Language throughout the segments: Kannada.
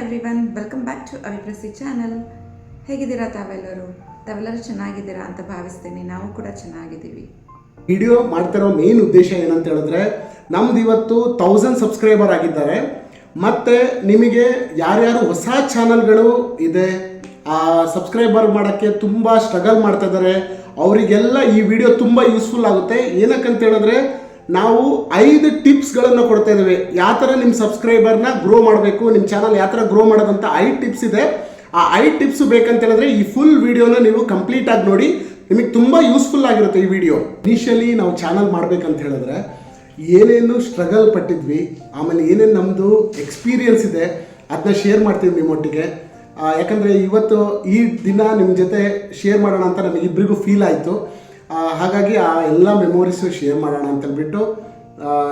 Every one welcome back to ಅವಿಪ್ರಸಿ ಚಾನಲ್ ಹೇಗಿದ್ದೀರಾ ತಾವೆಲ್ಲರೂ? ತಾವೆಲ್ಲರೂ ಚೆನ್ನಾಗಿದ್ದೀರಾ ಅಂತ ಭಾವಿಸ್ತೀನಿ. ನಾವು ಕೂಡ ಚೆನ್ನಾಗಿದ್ದೀವಿ. ವಿಡಿಯೋ ಮಾಡ್ತಿರೋ ಮೇನ್ ಉದ್ದೇಶ ಏನಂತ ಹೇಳಿದ್ರೆ, ನಮ್ದು ಇವತ್ತು ತೌಸಂಡ್ ಸಬ್ಸ್ಕ್ರೈಬರ್ ಆಗಿದ್ದಾರೆ. ಮತ್ತು ನಿಮಗೆ ಯಾರ್ಯಾರು ಹೊಸ ಚಾನಲ್ಗಳು ಇದೆ, ಆ ಸಬ್ಸ್ಕ್ರೈಬರ್ ಮಾಡೋಕ್ಕೆ ತುಂಬ ಸ್ಟ್ರಗಲ್ ಮಾಡ್ತಾ ಇದ್ದಾರೆ, ಅವರಿಗೆಲ್ಲ ಈ ವಿಡಿಯೋ ತುಂಬ ಯೂಸ್ಫುಲ್ ಆಗುತ್ತೆ. ಏನಕ್ಕಂತ ಹೇಳಿದ್ರೆ ನಾವು ಐದು ಟಿಪ್ಸ್ಗಳನ್ನು ಕೊಡ್ತಾ ಯಾವ ಥರ ನಿಮ್ಮ ಸಬ್ಸ್ಕ್ರೈಬರ್ನ ಗ್ರೋ ಮಾಡಬೇಕು ನಿಮ್ಮ ಚಾನಲ್ ಯಾವ ಥರ ಗ್ರೋ ಮಾಡೋದಂತ ಐದು ಟಿಪ್ಸ್ ಇದೆ. ಆ ಐದು ಟಿಪ್ಸ್ ಬೇಕಂತ ಹೇಳಿದ್ರೆ ಈ ಫುಲ್ ವಿಡಿಯೋನ ನೀವು ಕಂಪ್ಲೀಟ್ ಆಗಿ ನೋಡಿ. ನಿಮಗೆ ತುಂಬ ಯೂಸ್ಫುಲ್ ಆಗಿರುತ್ತೆ ಈ ವಿಡಿಯೋ ಇನಿಷಿಯಲಿ ನಾವು ಚಾನಲ್ ಮಾಡಬೇಕಂತ ಹೇಳಿದ್ರೆ ಏನೇನು ಸ್ಟ್ರಗಲ್ ಪಟ್ಟಿದ್ವಿ, ಆಮೇಲೆ ಏನೇನು ನಮ್ಮದು ಎಕ್ಸ್ಪೀರಿಯನ್ಸ್ ಇದೆ ಅದನ್ನ ಶೇರ್ ಮಾಡ್ತೀವಿ ನಿಮ್ಮೊಟ್ಟಿಗೆ ಯಾಕಂದರೆ ಇವತ್ತು ಈ ದಿನ ನಿಮ್ಮ ಜೊತೆ ಶೇರ್ ಮಾಡೋಣ ಅಂತ ನಮಗಿಬ್ಬರಿಗೂ ಫೀಲ್ ಆಯಿತು. ಹಾಗಾಗಿ ಆ ಎಲ್ಲ ಮೆಮೊರೀಸು ಶೇರ್ ಮಾಡೋಣ ಅಂತ ಹೇಳ್ಬಿಟ್ಟು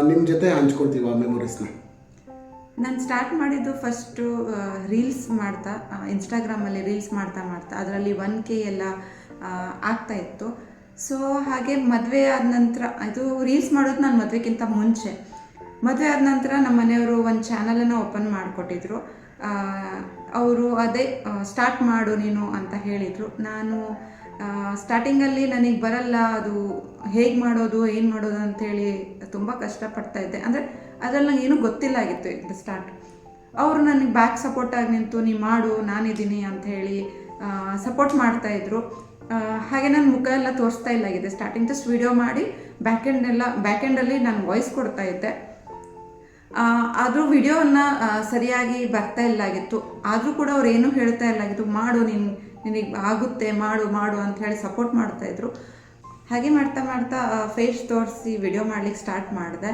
ನಿಮ್ಮ ಜೊತೆ ಹಂಚ್ಕೊಳ್ತೀವಿ ಆ ಮೆಮೊರೀಸ್ನ ನಾನು ಸ್ಟಾರ್ಟ್ ಮಾಡಿದ್ದು ಫಸ್ಟು ರೀಲ್ಸ್ ಮಾಡ್ತಾ ಇನ್ಸ್ಟಾಗ್ರಾಮಲ್ಲಿ ರೀಲ್ಸ್ ಮಾಡ್ತಾ ಮಾಡ್ತಾ, ಅದರಲ್ಲಿ ಒನ್ ಕೆ ಎಲ್ಲ ಆಗ್ತಾ ಇತ್ತು. ಸೊ ಹಾಗೆ ಮದುವೆ ಆದ ನಂತರ, ಇದು ರೀಲ್ಸ್ ಮಾಡೋದು ನಾನು ಮದುವೆಗಿಂತ ಮುಂಚೆ. ಮದುವೆ ಆದ ನಂತರ ನಮ್ಮ ಮನೆಯವರು ಒಂದು ಚಾನಲನ್ನು ಓಪನ್ ಮಾಡಿಕೊಟ್ಟಿದ್ರು. ಅವರು ಅದೇ ಸ್ಟಾರ್ಟ್ ಮಾಡು ನೀನು ಅಂತ ಹೇಳಿದರು. ನಾನು ಸ್ಟಾರ್ಟಿಂಗಲ್ಲಿ ನನಗೆ ಬರಲ್ಲ, ಅದು ಹೇಗೆ ಮಾಡೋದು, ಏನು ಮಾಡೋದು ಅಂತೇಳಿ ತುಂಬ ಕಷ್ಟಪಡ್ತಾ ಇದ್ದೆ. ಅಂದರೆ ಅದ್ರಲ್ಲಿ ನಂಗೆ ಏನೂ ಗೊತ್ತಿಲ್ಲ ಆಗಿತ್ತು ಇದು ಸ್ಟಾರ್ಟ್ ಅವರು ನನಗೆ ಬ್ಯಾಕ್ ಸಪೋರ್ಟಾಗಿ ನಿಂತು, ನೀ ಮಾಡು, ನಾನಿದ್ದೀನಿ ಅಂತ ಹೇಳಿ ಸಪೋರ್ಟ್ ಮಾಡ್ತಾ ಇದ್ರು. ಹಾಗೆ ನನ್ನ ಮುಖ ಎಲ್ಲ ತೋರಿಸ್ತಾ ಇಲ್ಲ ಆಗಿದೆ ಸ್ಟಾರ್ಟಿಂಗ್ ಜಸ್ಟ್ ವಿಡಿಯೋ ಮಾಡಿ ಬ್ಯಾಕ್ ಎಲ್ಲ ಬ್ಯಾಕ್ ಎಂಡಲ್ಲಿ ನಾನು ವಾಯ್ಸ್ ಕೊಡ್ತಾ ಇದ್ದೆ. ಆದರೂ ವಿಡಿಯೋವನ್ನು ಸರಿಯಾಗಿ ಬರ್ತಾ ಇಲ್ಲ ಆಗಿತ್ತು ಆದರೂ ಕೂಡ ಅವ್ರು ಏನೂ ಹೇಳ್ತಾ ಇಲ್ಲ ಆಗಿತ್ತು ಮಾಡು ನೀನು ನಿನಗೆ ಆಗುತ್ತೆ, ಮಾಡು ಮಾಡು ಅಂತ ಹೇಳಿ ಸಪೋರ್ಟ್ ಮಾಡ್ತಾಯಿದ್ರು ಹಾಗೆ ಮಾಡ್ತಾ ಮಾಡ್ತಾ ಫೇಸ್ ತೋರಿಸಿ ವಿಡಿಯೋ ಮಾಡ್ಲಿಕ್ಕೆ ಸ್ಟಾರ್ಟ್ ಮಾಡಿದೆ.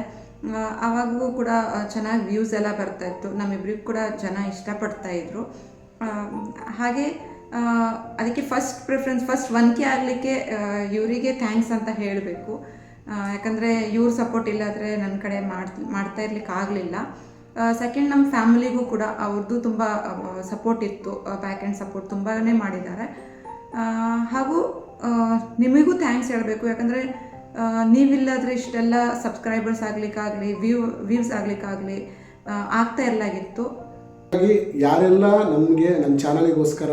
ಆವಾಗೂ ಕೂಡ ಚೆನ್ನಾಗಿ ವ್ಯೂಸ್ ಎಲ್ಲ ಬರ್ತಾ ಇತ್ತು. ನಮ್ಮಿಬ್ರಿಗೂ ಕೂಡ ಜನ ಇಷ್ಟಪಡ್ತಾ ಇದ್ರು. ಹಾಗೆ ಅದಕ್ಕೆ first preference first one K ಆಗಲಿಕ್ಕೆ ಇವರಿಗೆ ಥ್ಯಾಂಕ್ಸ್ ಅಂತ ಹೇಳಬೇಕು. ಯಾಕಂದರೆ ಇವ್ರ ಸಪೋರ್ಟ್ ಇಲ್ಲಾದರೆ ನನ್ನ ಕಡೆ ಮಾಡ್ ಮಾಡ್ತಾ ಇರ್ಲಿಕ್ಕೆ ಆಗಲಿಲ್ಲ. ಸೆಕೆಂಡ್ ನಮ್ಮ ಫ್ಯಾಮಿಲಿಗೂ ಕೂಡ ಅವ್ರದ್ದು ತುಂಬ ಸಪೋರ್ಟ್ ಇತ್ತು. ಬ್ಯಾಕ್ ಆ್ಯಂಡ್ ಸಪೋರ್ಟ್ ತುಂಬಾ ಮಾಡಿದ್ದಾರೆ. ಹಾಗೂ ನಿಮಗೂ ಥ್ಯಾಂಕ್ಸ್ ಹೇಳಬೇಕು. ಯಾಕಂದರೆ ನೀವಿಲ್ಲಾದರೆ ಇಷ್ಟೆಲ್ಲ ಸಬ್ಸ್ಕ್ರೈಬರ್ಸ್ ಆಗಲಿಕ್ಕಾಗಲಿ ವ್ಯೂ ವ್ಯೂಸ್ ಆಗಲಿಕ್ಕಾಗಲಿ ಆಗ್ತಾ ಇರಲಾಗಿತ್ತು. ಹಾಗಾಗಿ ಯಾರೆಲ್ಲ ನಮಗೆ ನಮ್ಮ ಚಾನಲಿಗೋಸ್ಕರ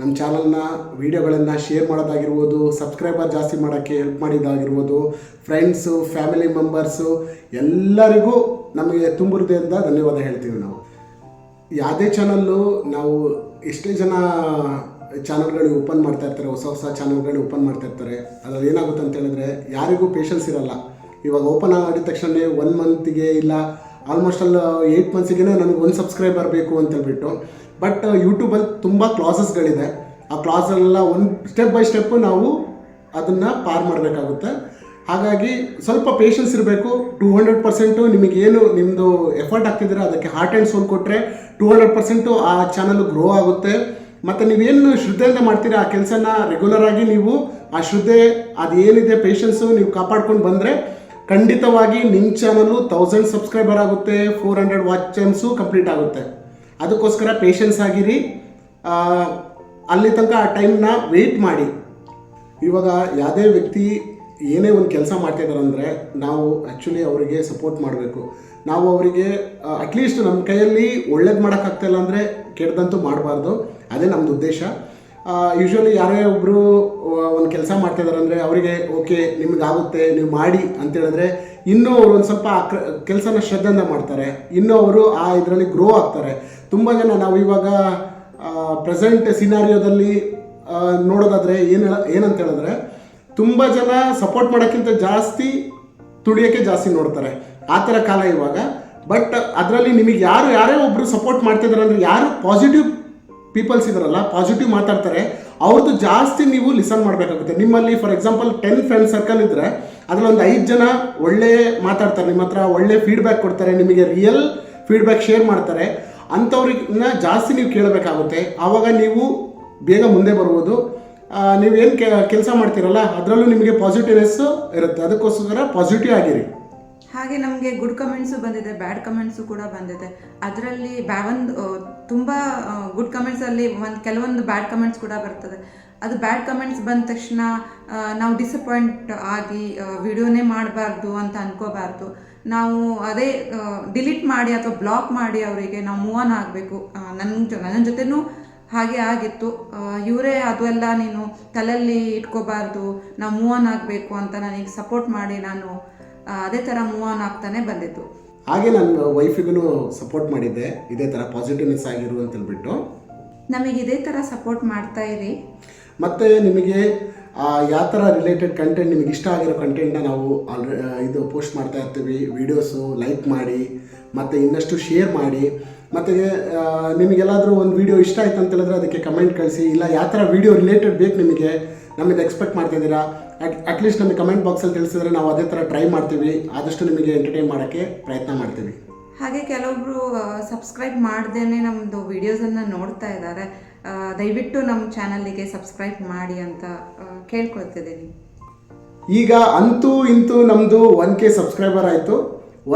ನಮ್ಮ ಚಾನಲ್ನ ವೀಡಿಯೋಗಳನ್ನು ಶೇರ್ ಮಾಡೋದಾಗಿರ್ಬೋದು, ಸಬ್ಸ್ಕ್ರೈಬರ್ ಜಾಸ್ತಿ ಮಾಡೋಕ್ಕೆ ಹೆಲ್ಪ್ ಮಾಡಿದ್ದಾಗಿರ್ಬೋದು ಫ್ರೆಂಡ್ಸು ಫ್ಯಾಮಿಲಿ ಮೆಂಬರ್ಸು ಎಲ್ಲರಿಗೂ ನಮಗೆ ತುಂಬ ಹೃದಯದಿಂದ ಧನ್ಯವಾದ ಹೇಳ್ತೀವಿ ನಾವು. ಯಾವುದೇ ಚಾನಲ್ಲು ನಾವು ಎಷ್ಟೇ ಜನ ಚಾನಲ್ಗಳು ಓಪನ್ ಮಾಡ್ತಾ ಇರ್ತಾರೆ, ಹೊಸ ಹೊಸ ಚಾನಲ್ಗಳು ಓಪನ್ ಮಾಡ್ತಾ ಇರ್ತಾರೆ, ಅದರಲ್ಲಿ ಏನಾಗುತ್ತೆ ಅಂತ ಹೇಳಿದ್ರೆ ಯಾರಿಗೂ ಪೇಷನ್ಸ್ ಇರಲ್ಲ. ಇವಾಗ ಓಪನ್ ಆಗಿದ ತಕ್ಷಣ ಒನ್ ಮಂತಿಗೆ ಇಲ್ಲ ಆಲ್ಮೋಸ್ಟ್ ಅಲ್ಲಿ ಏಯ್ಟ್ ಮಂತ್ಸಿಗೆ ನನಗೆ ಒಂದು ಸಬ್ಸ್ಕ್ರೈಬರ್ ಬೇಕು ಅಂತ ಹೇಳ್ಬಿಟ್ಟು. ಬಟ್ ಯೂಟ್ಯೂಬಲ್ಲಿ ತುಂಬ ಕ್ಲಾಸಸ್ಗಳಿದೆ ಆ ಕ್ಲಾಸಲ್ಲೆಲ್ಲ ಒಂದು ಸ್ಟೆಪ್ ಬೈ ಸ್ಟೆಪ್ಪು ನಾವು ಅದನ್ನು ಪಾರ್ ಮಾಡಬೇಕಾಗುತ್ತೆ. ಹಾಗಾಗಿ ಸ್ವಲ್ಪ ಪೇಷನ್ಸ್ ಇರಬೇಕು. ಟೂ ಹಂಡ್ರೆಡ್ ಪರ್ಸೆಂಟು ನಿಮಗೇನು ನಿಮ್ಮದು ಎಫರ್ಟ್ ಹಾಕ್ತಿದ್ದೀರಾ ಅದಕ್ಕೆ ಹಾರ್ಟ್ ಆ್ಯಂಡ್ ಸೋಲ್ ಕೊಟ್ಟರೆ ಟೂ ಹಂಡ್ರೆಡ್ ಪರ್ಸೆಂಟು ಆ ಚಾನಲ್ ಗ್ರೋ ಆಗುತ್ತೆ. ಮತ್ತು ನೀವೇನು ಶ್ರದ್ಧೆಯಿಂದ ಮಾಡ್ತೀರಾ? ಆ ಕೆಲಸನ ರೆಗ್ಯುಲರ್ ಆಗಿ ನೀವು ಆ ಶ್ರದ್ಧೆ ಅದು ಏನಿದೆ ಪೇಷನ್ಸು ನೀವು ಕಾಪಾಡ್ಕೊಂಡು ಬಂದರೆ ಖಂಡಿತವಾಗಿ ನಿಮ್ಮ ಚಾನಲ್ಲು ತೌಸಂಡ್ ಸಬ್ಸ್ಕ್ರೈಬರ್ ಆಗುತ್ತೆ four hundred watch times complete ಆಗುತ್ತೆ. ಅದಕ್ಕೋಸ್ಕರ ಪೇಷನ್ಸ್ ಆಗಿರಿ. ಅಲ್ಲಿ ತನಕ ಆ ಟೈಮ್ನ ವೆಯ್ಟ್ ಮಾಡಿ. ಇವಾಗ ಯಾವುದೇ ವ್ಯಕ್ತಿ ಏನೇ ಒಂದು ಕೆಲಸ ಮಾಡ್ತಿದ್ದಾರೆ ಅಂದರೆ ನಾವು ಆ್ಯಕ್ಚುಲಿ ಅವರಿಗೆ ಸಪೋರ್ಟ್ ಮಾಡಬೇಕು. ನಾವು ಅವರಿಗೆ ಅಟ್ಲೀಸ್ಟ್ ನಮ್ಮ ಕೈಯಲ್ಲಿ ಒಳ್ಳೇದು ಮಾಡೋಕ್ಕಾಗ್ತಾಯಿಲ್ಲ ಅಂದರೆ ಕೆಟ್ಟದಂತೂ ಮಾಡಬಾರ್ದು. ಅದೇ ನಮ್ಮದು ಉದ್ದೇಶ. ಯೂಶ್ವಲಿ ಯಾರೇ ಒಬ್ಬರು ಒಂದು ಕೆಲಸ ಮಾಡ್ತಾಯಿದ್ದಾರೆ ಅಂದರೆ ಅವರಿಗೆ, ಓಕೆ, ನಿಮಗಾಗುತ್ತೆ, ನೀವು ಮಾಡಿ ಅಂತ ಹೇಳಿದ್ರೆ, ಇನ್ನೂ ಅವರು ಒಂದು ಸ್ವಲ್ಪ ಆ ಕೆಲಸನ ಶ್ರದ್ಧೆಯಿಂದ ಮಾಡ್ತಾರೆ. ಇನ್ನೂ ಅವರು ಆ ಇದರಲ್ಲಿ ಗ್ರೋ ಆಗ್ತಾರೆ. ತುಂಬ ಜನ ನಾವು ಇವಾಗ ಪ್ರೆಸೆಂಟ್ ಸಿನಾರಿಯೋದಲ್ಲಿ ನೋಡೋದಾದರೆ ಏನು ಏನಂತ ಹೇಳಿದ್ರೆ, ತುಂಬ ಜನ ಸಪೋರ್ಟ್ ಮಾಡೋಕ್ಕಿಂತ ಜಾಸ್ತಿ ತುಳಿಯೋಕ್ಕೆ ಜಾಸ್ತಿ ನೋಡ್ತಾರೆ. ಆ ಥರ ಕಾಲ ಇವಾಗ. ಬಟ್ ಅದರಲ್ಲಿ ನಿಮಗೆ ಯಾರು, ಯಾರೇ ಒಬ್ಬರು ಸಪೋರ್ಟ್ ಮಾಡ್ತಿದ್ದಾರೆ ಅಂದರೆ ಯಾರು ಪಾಸಿಟಿವ್ ಪೀಪಲ್ಸ್ ಇದಾರಲ್ಲ ಪಾಸಿಟಿವ್ ಮಾತಾಡ್ತಾರೆ. ಅವ್ರದ್ದು ಜಾಸ್ತಿ ನೀವು ಲಿಸನ್ ಮಾಡಬೇಕಾಗುತ್ತೆ. ನಿಮ್ಮಲ್ಲಿ for example ten friend circle ಇದ್ದರೆ ಅದರಲ್ಲಿ ಒಂದು ಐದು ಜನ ಒಳ್ಳೆ ಮಾತಾಡ್ತಾರೆ. ನಿಮ್ಮ ಹತ್ರ ಒಳ್ಳೆ ಫೀಡ್ಬ್ಯಾಕ್ ಕೊಡ್ತಾರೆ, ನಿಮಗೆ ರಿಯಲ್ ಫೀಡ್ಬ್ಯಾಕ್ ಶೇರ್ ಮಾಡ್ತಾರೆ. ಅಂಥವ್ರನ್ನ ಜಾಸ್ತಿ ನೀವು ಕೇಳಬೇಕಾಗುತ್ತೆ. ಆವಾಗ ನೀವು ಬೇಗ ಮುಂದೆ ಬರ್ಬೋದು. ನೀವೇನು ಕೆಲಸ ಮಾಡ್ತೀರಲ್ಲ, ಅದರಲ್ಲೂ ನಿಮಗೆ ಪಾಸಿಟಿವ್ನೆಸ್ಸು ಇರುತ್ತೆ. ಅದಕ್ಕೋಸ್ಕರ ಪಾಸಿಟಿವ್ ಆಗಿರಿ. ಹಾಗೆ ನಮಗೆ ಗುಡ್ ಕಮೆಂಟ್ಸು ಬಂದಿದೆ ಬ್ಯಾಡ್ ಕಮೆಂಟ್ಸು ಕೂಡ ಬಂದಿದೆ. ಅದರಲ್ಲಿ ಬ್ಯಾ ಒಂದು ತುಂಬ ಗುಡ್ ಕಮೆಂಟ್ಸಲ್ಲಿ ಒಂದು, ಕೆಲವೊಂದು ಬ್ಯಾಡ್ ಕಮೆಂಟ್ಸ್ ಕೂಡ ಬರ್ತದೆ. ಅದು ಬ್ಯಾಡ್ ಕಮೆಂಟ್ಸ್ ಬಂದ ತಕ್ಷಣ ನಾವು ಡಿಸಪಾಯಿಂಟ್ ಆಗಿ ವಿಡಿಯೋನೇ ಮಾಡಬಾರ್ದು ಅಂತ ಅನ್ಕೋಬಾರ್ದು. ನಾವು ಅದೇ ಡಿಲೀಟ್ ಮಾಡಿ ಅಥವಾ ಬ್ಲಾಕ್ ಮಾಡಿ ಅವರಿಗೆ ನಾವು ಮೂವ್ ಆನ್ ಆಗಬೇಕು. ನನ್ನ ನನ್ನ ಜೊತೆನೂ ಹಾಗೆ ಆಗಿತ್ತು. ಇವರೇ ಅದೆಲ್ಲ ನೀನು ತಲೆಯಲ್ಲಿ ಇಟ್ಕೋಬಾರ್ದು, ನಾವು ಮೂವ್ ಆನ್ ಆಗಬೇಕು ಅಂತ ನನಗೆ ಸಪೋರ್ಟ್ ಮಾಡಿ ನಾನು ಅದೇ ಥರ ಮೂವ್ ಆನ್ ಆಗ್ತಾನೆ ಬಂದಿತ್ತು ಹಾಗೆ ನನ್ನ ವೈಫಿಗೂ ಸಪೋರ್ಟ್ ಮಾಡಿದ್ದೆ. ಇದೇ ಥರ ಪಾಸಿಟಿವ್ನೆಸ್ ಆಗಿರು ಅಂತ ಹೇಳ್ಬಿಟ್ಟು. ನಮಗೆ ಇದೇ ಥರ ಸಪೋರ್ಟ್ ಮಾಡ್ತಾ ಇರಿ. ಮತ್ತು ನಿಮಗೆ ಯಾವ ಥರ ರಿಲೇಟೆಡ್ ಕಂಟೆಂಟ್ ನಿಮಗೆ ಇಷ್ಟ ಆಗಿರೋ ಕಂಟೆಂಟ್ನ ನಾವು ಆಲ್ರೆ ಇದು ಪೋಸ್ಟ್ ಮಾಡ್ತಾ ಇರ್ತೀವಿ. ವೀಡಿಯೋಸು ಲೈಕ್ ಮಾಡಿ ಮತ್ತು ಇನ್ನಷ್ಟು ಶೇರ್ ಮಾಡಿ. ಮತ್ತು ನಿಮಗೆಲ್ಲಾದರೂ ಒಂದು ವೀಡಿಯೋ ಇಷ್ಟ ಆಯ್ತು ಅಂತ ಹೇಳಿದ್ರೆ ಅದಕ್ಕೆ ಕಮೆಂಟ್ ಕಳಿಸಿ. ಇಲ್ಲ ಯಾವ ಥರ ವೀಡಿಯೋ ರಿಲೇಟೆಡ್ ಬೇಕು ನಿಮಗೆ ನಮ್ಮಿಂದ ಎಕ್ಸ್ಪೆಕ್ಟ್ ಮಾಡ್ತಿದ್ದೀರಾ ಅಟ್ಲೀಸ್ಟ್ ನಮಗೆ ಕಮೆಂಟ್ ಬಾಕ್ಸಲ್ಲಿ ತಿಳಿಸಿದ್ರೆ ನಾವು ಅದೇ ಥರ ಟ್ರೈ ಮಾಡ್ತೀವಿ. ಆದಷ್ಟು ನಿಮಗೆ ಎಂಟರ್ಟೈನ್ ಮಾಡೋಕ್ಕೆ ಪ್ರಯತ್ನ ಮಾಡ್ತೀವಿ. ಹಾಗೆ ಕೆಲವೊಬ್ರು ಸಬ್ಸ್ಕ್ರೈಬ್ ಮಾಡ್ದೇ ನಮ್ಮದು ವಿಡಿಯೋಸನ್ನು ನೋಡ್ತಾ ಇದ್ದಾರೆ. ದಯವಿಟ್ಟು ನಮ್ಮ ಚಾನಲ್ಲಿಗೆ ಸಬ್ಸ್ಕ್ರೈಬ್ ಮಾಡಿ ಅಂತ ಕೇಳ್ಕೊಳ್ತಿದ್ದೀನಿ. ಈಗ ಅಂತೂ ಇಂತೂ ನಮ್ಮದು ಒನ್ ಕೆ ಸಬ್ಸ್ಕ್ರೈಬರ್ ಆಯಿತು.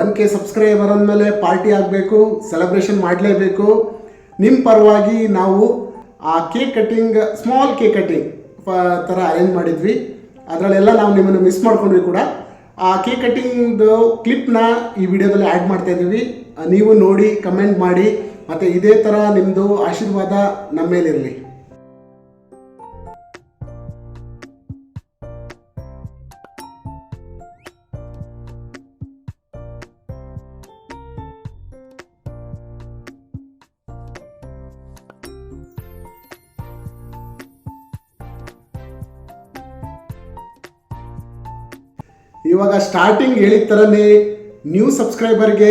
ಒನ್ ಕೆ ಸಬ್ಸ್ಕ್ರೈಬರ್ ಅಂದಮೇಲೆ ಪಾರ್ಟಿ ಆಗಬೇಕು ಸೆಲೆಬ್ರೇಷನ್ ಮಾಡಲೇಬೇಕು. ನಿಮ್ಮ ಪರವಾಗಿ ನಾವು ಆ cake cutting small cake cutting ಥರ ಅರೇಂಜ್ ಮಾಡಿದ್ವಿ. ಅದರಲ್ಲೆಲ್ಲ ನಾವು ನಿಮ್ಮನ್ನು ಮಿಸ್ ಮಾಡ್ಕೊಂಡ್ವಿ ಕೂಡ. ಆ ಕೇಕ್ ಕಟ್ಟಿಂಗ್ದು ಕ್ಲಿಪ್ನ ಈ ವಿಡಿಯೋದಲ್ಲಿ ಆ್ಯಡ್ ಮಾಡ್ತಾ ಇದ್ದೀವಿ. ನೀವು ನೋಡಿ ಕಮೆಂಟ್ ಮಾಡಿ, ಮತ್ತು ಇದೇ ಥರ ನಿಮ್ಮದು ಆಶೀರ್ವಾದ ನಮ್ಮ ಮೇಲಿರಲಿ ಇವಾಗ ಸ್ಟಾರ್ಟಿಂಗ್ ಹೇಳಿದ ಥರನೇ ನ್ಯೂ ಸಬ್ಸ್ಕ್ರೈಬರ್ಗೆ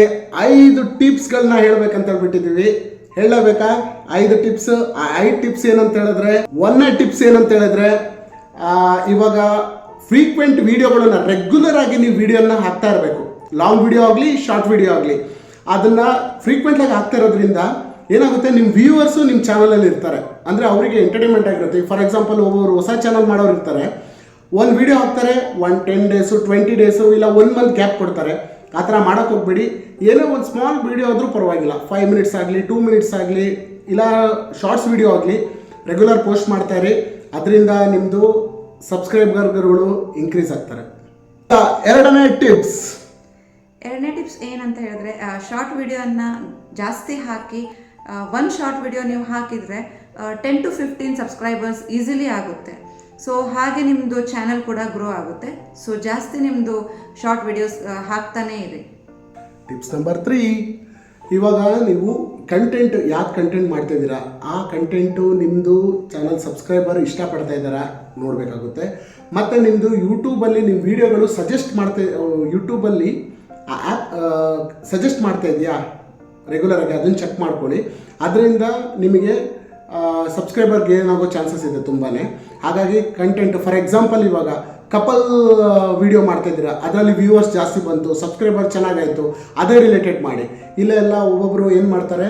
ಐದು ಟಿಪ್ಸ್ಗಳನ್ನ ಹೇಳ್ಬೇಕಂತ ಹೇಳ್ಬಿಟ್ಟಿದ್ದೀವಿ. ಹೇಳಬೇಕಾ? ಐದು ಟಿಪ್ಸ್ ಆ ಐದು ಟಿಪ್ಸ್ ಏನಂತ ಹೇಳಿದ್ರೆ ಒನ್ನೇ ಟಿಪ್ಸ್ ಏನಂತ ಹೇಳಿದ್ರೆ ಇವಾಗ ಫ್ರೀಕ್ವೆಂಟ್ ವಿಡಿಯೋಗಳನ್ನ ರೆಗ್ಯುಲರ್ ಆಗಿ ನೀವು ವಿಡಿಯೋನ ಹಾಕ್ತಾ ಇರಬೇಕು. ಲಾಂಗ್ ವಿಡಿಯೋ ಆಗಲಿ ಶಾರ್ಟ್ ವಿಡಿಯೋ ಆಗಲಿ. ಅದನ್ನ ಫ್ರೀಕ್ವೆಂಟ್ ಆಗಿ ಹಾಕ್ತಾ ಇರೋದ್ರಿಂದ ಏನಾಗುತ್ತೆ? ನಿಮ್ಮ ವ್ಯೂವರ್ಸು ನಿಮ್ಮ ಚಾನಲಲ್ಲಿ ಇರ್ತಾರೆ. ಅಂದರೆ ಅವರಿಗೆ ಎಂಟರ್ಟೈನ್ಮೆಂಟ್ ಆಗಿರುತ್ತೆ. ಫಾರ್ ಎಕ್ಸಾಂಪಲ್ ಒಬ್ಬರು ಹೊಸ ಚಾನಲ್ ಮಾಡೋರು ಇರ್ತಾರೆ. ಒಂದು ವಿಡಿಯೋ ಹಾಕ್ತಾರೆ one ten days twenty days ಇಲ್ಲ ಒನ್ ಮಂತ್ ಗ್ಯಾಪ್ ಕೊಡ್ತಾರೆ. ಆ ಥರ ಮಾಡೋಕೆ ಹೋಗ್ಬೇಡಿ. ಏನೋ ಒಂದು ಸ್ಮಾಲ್ ವಿಡಿಯೋ ಆದರೂ ಪರವಾಗಿಲ್ಲ. ಫೈವ್ ಮಿನಿಟ್ಸ್ ಆಗಲಿ ಟೂ ಮಿನಿಟ್ಸ್ ಆಗಲಿ, ಇಲ್ಲ ಶಾರ್ಟ್ಸ್ ವಿಡಿಯೋ ಆಗಲಿ ರೆಗ್ಯುಲರ್ ಪೋಸ್ಟ್ ಮಾಡ್ತಾರೆ ಅದರಿಂದ ನಿಮ್ಮದು ಸಬ್ಸ್ಕ್ರೈಬರ್ಗಳು ಇನ್ಕ್ರೀಸ್ ಆಗ್ತಾರೆ. ಎರಡನೇ ಟಿಪ್ಸ್ ಎರಡನೇ ಟಿಪ್ಸ್ ಏನಂತ ಹೇಳಿದ್ರೆ ಶಾರ್ಟ್ ವಿಡಿಯೋನ ಜಾಸ್ತಿ ಹಾಕಿ ಒಂದು ಶಾರ್ಟ್ ವಿಡಿಯೋ ನೀವು ಹಾಕಿದರೆ ten to fifteen subscribers easily ಆಗುತ್ತೆ. ಸೊ ಹಾಗೆ ನಿಮ್ಮದು ಚಾನಲ್ ಕೂಡ ಗ್ರೋ ಆಗುತ್ತೆ. ಸೊ ಜಾಸ್ತಿ ನಿಮ್ಮದು ಶಾರ್ಟ್ ವಿಡಿಯೋಸ್ ಹಾಕ್ತಾನೇ ಇರಿ. ಟಿಪ್ಸ್ ನಂಬರ್ ತ್ರೀ ಇವಾಗ ನೀವು ಕಂಟೆಂಟ್ ಯಾವ್ದು ಕಂಟೆಂಟ್ ಮಾಡ್ತಾ ಇದ್ದೀರಾ? ಆ ಕಂಟೆಂಟು ನಿಮ್ಮದು ಚಾನಲ್ ಸಬ್ಸ್ಕ್ರೈಬರ್ ಇಷ್ಟಪಡ್ತಾ ಇದ್ದಾರಾ? ನೋಡಬೇಕಾಗುತ್ತೆ. ಮತ್ತು ನಿಮ್ಮದು ಯೂಟ್ಯೂಬಲ್ಲಿ ನಿಮ್ಮ ವೀಡಿಯೋಗಳು ಸಜೆಸ್ಟ್ ಮಾಡ್ತಾ ಯೂಟ್ಯೂಬಲ್ಲಿ ಆ ಆ್ಯಪ್ ಸಜೆಸ್ಟ್ ಮಾಡ್ತಾ ಇದೆಯಾ? ರೆಗ್ಯುಲರಾಗಿ ಅದನ್ನು ಚೆಕ್ ಮಾಡ್ಕೊಳ್ಳಿ. ಅದರಿಂದ ನಿಮಗೆ ಸಬ್ಸ್ಕ್ರೈಬರ್ ಗೇನ್ ಆಗೋ ಚಾನ್ಸಸ್ ಇದೆ ತುಂಬಾ ಹಾಗಾಗಿ ಕಂಟೆಂಟ್ ಫಾರ್ ಎಕ್ಸಾಂಪಲ್ ಇವಾಗ ಕಪಲ್ ವಿಡಿಯೋ ಮಾಡ್ತಾ ಇದ್ದೀರಾ, ಅದರಲ್ಲಿ ವ್ಯೂವರ್ಸ್ ಜಾಸ್ತಿ ಬಂತು ಸಬ್ಸ್ಕ್ರೈಬರ್ ಚೆನ್ನಾಗಾಯಿತು, ಅದೇ ರಿಲೇಟೆಡ್ ಮಾಡಿ. ಇಲ್ಲ ಎಲ್ಲ ಒಬ್ಬೊಬ್ಬರು ಏನು ಮಾಡ್ತಾರೆ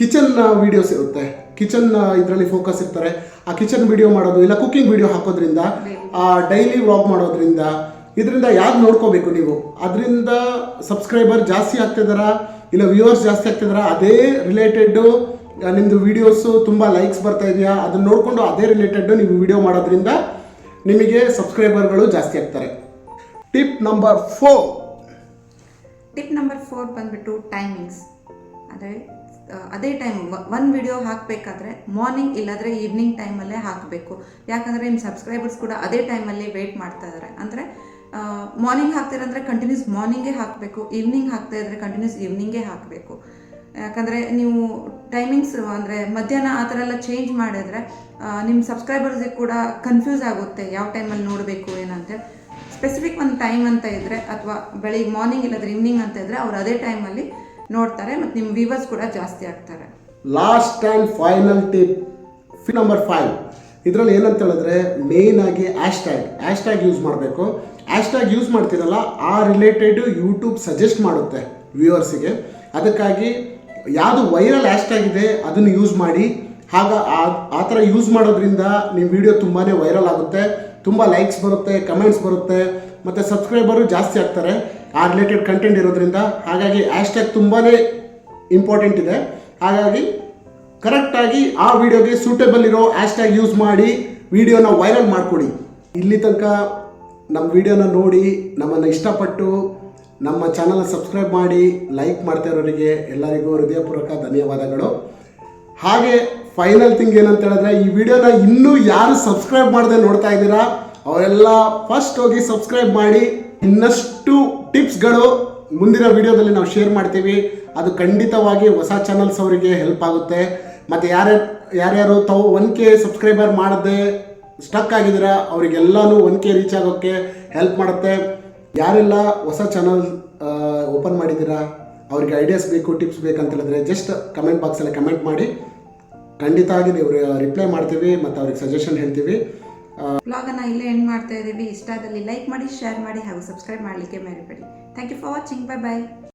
ಕಿಚನ್ ವಿಡಿಯೋಸ್ ಇರುತ್ತೆ. ಕಿಚನ್ ಇದರಲ್ಲಿ ಫೋಕಸ್ ಇರ್ತಾರೆ. ಆ ಕಿಚನ್ ವಿಡಿಯೋ ಮಾಡೋದು, ಇಲ್ಲ ಕುಕ್ಕಿಂಗ್ ವಿಡಿಯೋ ಹಾಕೋದ್ರಿಂದ ಡೈಲಿ ವ್ಲಾಗ್ ಮಾಡೋದ್ರಿಂದ, ಇದರಿಂದ ಯಾರು ನೋಡ್ಕೋಬೇಕು ನೀವು? ಅದರಿಂದ ಸಬ್ಸ್ಕ್ರೈಬರ್ ಜಾಸ್ತಿ ಆಗ್ತಿದಾರಾ ಇಲ್ಲ ವ್ಯೂವರ್ಸ್ ಜಾಸ್ತಿ ಆಗ್ತಿದಾರಾ ಅದೇ ರಿಲೇಟೆಡ್ ನಿಮ್ಮದು ವೀಡಿಯೋಸು ತುಂಬ ಲೈಕ್ಸ್ ಬರ್ತಾ ಇದೆಯಾ? ಅದನ್ನ ನೋಡಿಕೊಂಡು ಅದೇ ರಿಲೇಟೆಡ್ ನೀವು ವಿಡಿಯೋ ಮಾಡೋದ್ರಿಂದ ನಿಮಗೆ ಸಬ್ಸ್ಕ್ರೈಬರ್ಗಳು ಜಾಸ್ತಿ ಆಗ್ತಾರೆ. Tip number four tip number four ಬಂದ್ಬಿಟ್ಟು ಟೈಮಿಂಗ್ಸ್ ಅಂದರೆ ಅದೇ ಟೈಮ್ ಒನ್ ವಿಡಿಯೋ ಹಾಕಬೇಕಾದ್ರೆ ಮಾರ್ನಿಂಗ್ ಇಲ್ಲಾದರೆ ಈವ್ನಿಂಗ್ ಟೈಮಲ್ಲೇ ಹಾಕಬೇಕು. ಯಾಕಂದರೆ ನಿಮ್ಮ ಸಬ್ಸ್ಕ್ರೈಬರ್ಸ್ ಕೂಡ ಅದೇ ಟೈಮಲ್ಲಿ ವೆಯ್ಟ್ ಮಾಡ್ತಾ ಇದ್ದಾರೆ ಅಂದರೆ ಮಾರ್ನಿಂಗ್ ಹಾಕ್ತೀರಂದರೆ ಕಂಟಿನ್ಯೂಸ್ ಮಾರ್ನಿಂಗೇ ಹಾಕಬೇಕು ಈವ್ನಿಂಗ್ ಹಾಕ್ತಾ ಇದ್ದರೆ ಕಂಟಿನ್ಯೂಸ್ ಈವ್ನಿಂಗೇ ಹಾಕಬೇಕು. ಯಾಕಂದರೆ ನೀವು ಟೈಮಿಂಗ್ಸ್ ಅಂದರೆ ಮಧ್ಯಾಹ್ನ ಆ ಥರ ಎಲ್ಲ ಚೇಂಜ್ ಮಾಡಿದ್ರೆ ನಿಮ್ಮ ಸಬ್ಸ್ಕ್ರೈಬರ್ಸಿಗೆ ಕೂಡ ಕನ್ಫ್ಯೂಸ್ ಆಗುತ್ತೆ ಯಾವ ಟೈಮಲ್ಲಿ ನೋಡಬೇಕು ಏನಂತೆ ಸ್ಪೆಸಿಫಿಕ್ ಒಂದು ಟೈಮ್ ಅಂತ ಇದ್ದರೆ ಅಥವಾ ಬೆಳಿಗ್ಗೆ ಮಾರ್ನಿಂಗ್ ಇಲ್ಲದ್ರೆ ಈವ್ನಿಂಗ್ ಅಂತ ಇದ್ದರೆ ಅವ್ರು ಅದೇ ಟೈಮಲ್ಲಿ ನೋಡ್ತಾರೆ ಮತ್ತು ನಿಮ್ಮ ವ್ಯೂವರ್ಸ್ ಕೂಡ ಜಾಸ್ತಿ ಆಗ್ತಾರೆ. ಲಾಸ್ಟ್ ಆ್ಯಂಡ್ ಫೈನಲ್ ಟಿಪ್ ಫಿ ನಂಬರ್ ಫೈವ್ ಇದರಲ್ಲಿ ಏನಂತ ಹೇಳಿದ್ರೆ ಮೇಯ್ನ್ ಆಗಿ ಟ್ಯಾಗ್ ಆ್ಯಶ್ ಟ್ಯಾಗ್ ಯೂಸ್ ಮಾಡಬೇಕು. ಆ್ಯಶ್ ಟ್ಯಾಗ್ ಯೂಸ್ ಮಾಡ್ತೀರಲ್ಲ, ಆ ರಿಲೇಟೆಡ್ ಯೂಟ್ಯೂಬ್ ಸಜೆಸ್ಟ್ ಮಾಡುತ್ತೆ ವ್ಯೂವರ್ಸಿಗೆ ಅದಕ್ಕಾಗಿ ಯಾವುದು ವೈರಲ್ ಆ್ಯಶ್ ಟ್ಯಾಗ್ ಇದೆ, ಅದನ್ನು ಯೂಸ್ ಮಾಡಿ. ಆಗ ಆ- ಥರ ಯೂಸ್ ಮಾಡೋದ್ರಿಂದ ನಿಮ್ಮ ವಿಡಿಯೋ ತುಂಬಾ ವೈರಲ್ ಆಗುತ್ತೆ. ತುಂಬ ಲೈಕ್ಸ್ ಬರುತ್ತೆ ಕಮೆಂಟ್ಸ್ ಬರುತ್ತೆ, ಮತ್ತು ಸಬ್ಸ್ಕ್ರೈಬರು ಜಾಸ್ತಿ ಆಗ್ತಾರೆ ಆ ರಿಲೇಟೆಡ್ ಕಂಟೆಂಟ್ ಇರೋದ್ರಿಂದ. ಹಾಗಾಗಿ ಆ್ಯಶ್ ಟ್ಯಾಗ್ ತುಂಬಾ ಇಂಪಾರ್ಟೆಂಟ್ ಇದೆ. ಹಾಗಾಗಿ ಕರೆಕ್ಟಾಗಿ ಆ ವಿಡಿಯೋಗೆ ಸೂಟೇಬಲ್ ಇರೋ ಟ್ಯಾಗ್ ಯೂಸ್ ಮಾಡಿ ವಿಡಿಯೋನ ವೈರಲ್ ಮಾಡಿಕೊಡಿ. ಇಲ್ಲಿ ತನಕ ನಮ್ಮ ವಿಡಿಯೋನ ನೋಡಿ ನಮ್ಮನ್ನು ಇಷ್ಟಪಟ್ಟು ನಮ್ಮ ಚಾನಲ್ ಸಬ್ಸ್ಕ್ರೈಬ್ ಮಾಡಿ, ಲೈಕ್ ಮಾಡ್ತಾ ಇರೋರಿಗೆ ಎಲ್ಲರಿಗೂ ಹೃದಯಪೂರ್ವಕ ಧನ್ಯವಾದಗಳು. ಹಾಗೆ ಫೈನಲ್ ಥಿಂಗ್ ಏನಂತ ಹೇಳಿದ್ರೆ, ಈ ವಿಡಿಯೋನ ಇನ್ನೂ ಯಾರು ಸಬ್ಸ್ಕ್ರೈಬ್ ಮಾಡದೆ ನೋಡ್ತಾ ಇದ್ದೀರಾ, ಅವರೆಲ್ಲ ಫಸ್ಟ್ ಹೋಗಿ ಸಬ್ಸ್ಕ್ರೈಬ್ ಮಾಡಿ. ಇನ್ನಷ್ಟು ಟಿಪ್ಸ್ಗಳು ಮುಂದಿನ ವಿಡಿಯೋದಲ್ಲಿ ನಾವು ಶೇರ್ ಮಾಡ್ತೀವಿ. ಅದು ಖಂಡಿತವಾಗಿ ಹೊಸ ಚಾನಲ್ಸ್ ಅವರಿಗೆ ಹೆಲ್ಪ್ ಆಗುತ್ತೆ. ಮತ್ತು ಯಾರ್ಯಾರು ಯಾರ್ಯಾರು ತಾವು ಒನ್ ಕೆ ಸಬ್ಸ್ಕ್ರೈಬರ್ ಮಾಡದೆ ಸ್ಟಕ್ ಆಗಿದ್ದೀರಾ, ಅವರಿಗೆಲ್ಲನೂ ಒನ್ ಕೆ ರೀಚ್ ಆಗೋಕ್ಕೆ ಹೆಲ್ಪ್ ಮಾಡುತ್ತೆ. ಯಾರೆಲ್ಲ ಹೊಸ ಚಾನಲ್ ಓಪನ್ ಮಾಡಿದ್ದೀರಾ, ಅವ್ರಿಗೆ ಐಡಿಯಾಸ್ ಬೇಕು ಟಿಪ್ಸ್ ಬೇಕಂತ ಹೇಳಿದ್ರೆ ಜಸ್ಟ್ ಕಮೆಂಟ್ ಬಾಕ್ಸಲ್ಲಿ ಕಮೆಂಟ್ ಮಾಡಿ. ಖಂಡಿತ ಆಗಿ ನೀವು ರಿಪ್ಲೈ ಮಾಡ್ತೀವಿ ಮತ್ತು ಅವ್ರಿಗೆ ಸಜೆಷನ್ ಹೇಳ್ತೀವಿ. ಬ್ಲಾಗನ್ನು ಇಲ್ಲೇ ಎಂಡ್ ಮಾಡ್ತಾ ಇದ್ದೀವಿ ಇಷ್ಟ ಆದಲ್ಲಿ ಲೈಕ್ ಮಾಡಿ ಶೇರ್ ಮಾಡಿ ಹಾಗೂ ಸಬ್ಸ್ಕ್ರೈಬ್ ಮಾಡಲಿಕ್ಕೆ ಮರಿಬೇಡಿ. Thank you for watching bye bye